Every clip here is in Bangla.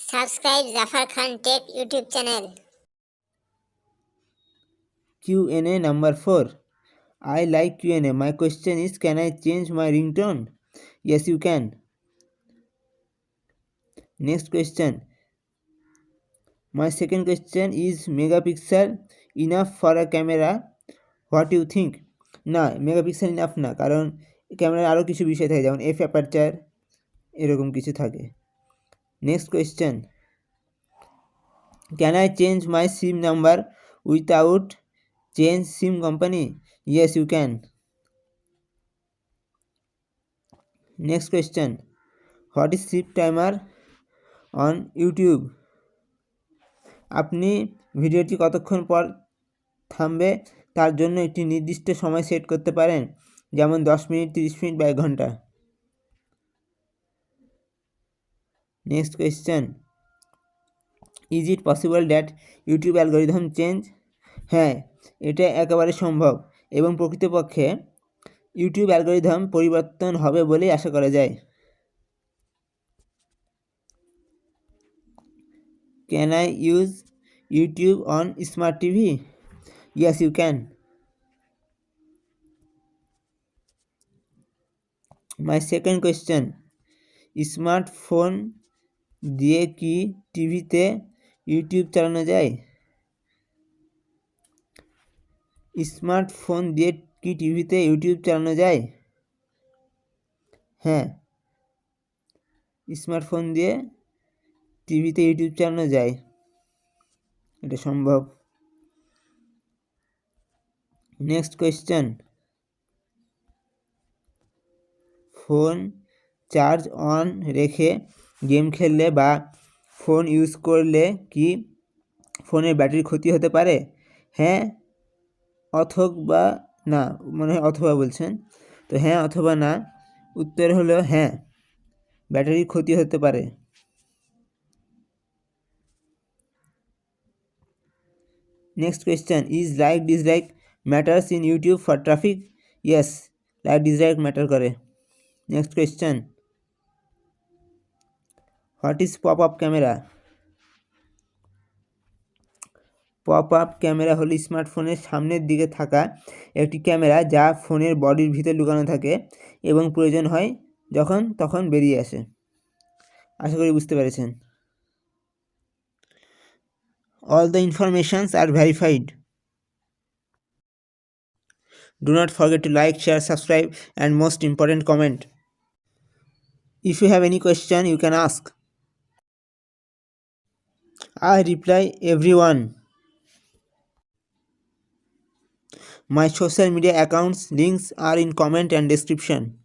Subscribe Jafar Khan tech YouTube channel. QnA number four I like you and a my question is can I change my ringtone yes you can next question my second question is mega pixel enough for a camera what you think না মেগা পিক্সেল ইনাফ না, কারণ ক্যামেরার আরও কিছু বিষয় থাকে, যেমন এফ অ্যাপারচার এরকম কিছু থাকে। Next question can I change my SIM number without change SIM company yes you can next question what is sleep timer on YouTube আপনি ভিডিওটি কতক্ষণ পর থামবে? তার জন্য একটি নির্দিষ্ট সময় সেট করতে পারেন। যেমন দশ মিনিট, তিরিশ মিনিট বা এক ঘণ্টা। Next question is it possible that YouTube algorithm change হ্যাঁ এটা একেবারে সম্ভব এবং প্রকৃতপক্ষে ইউটিউব অ্যালগোরিদম পরিবর্তন হবে বলেই আশা করা যায়। Can I use YouTube on smart TV yes you can my second question smartphone দিয়ে কি টিভিতে ইউটিউব চালানো যায়? স্মার্টফোন দিয়ে কি টিভিতে ইউটিউব চালানো যায়? হ্যাঁ। স্মার্টফোন দিয়ে টিভিতে ইউটিউব চালানো যায়। এটা সম্ভব। Next question. Phone charge on রেখে গেম খেললে বা ফোন ইউজ করলে কি ফোনের ব্যাটারি ক্ষতি হতে পারে? হ্যাঁ অথবা না, মনে হয় অথবা বলছেন। তো হ্যাঁ অথবা না, উত্তর হলো হ্যাঁ ব্যাটারির ক্ষতি হতে পারে। Next question is like dislike matters in YouTube for traffic yes like dislike matter করে। Next question what is pop up camera pop up camera হলো স্মার্টফোনের সামনের দিকে থাকা একটি ক্যামেরা যা ফোনের বডির ভিতরে লুকানো থাকে এবং প্রয়োজন হয় যখন তখন বেরিয়ে আসে আশা করি বুঝতে পেরেছেন all the informations are verified Do not forget to like, share, subscribe, and most important, comment. If you have any question, you can ask. I reply everyone. My social media accounts links are in comment and description.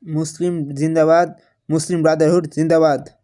Muslim Zindabad, Muslim Brotherhood Zindabad.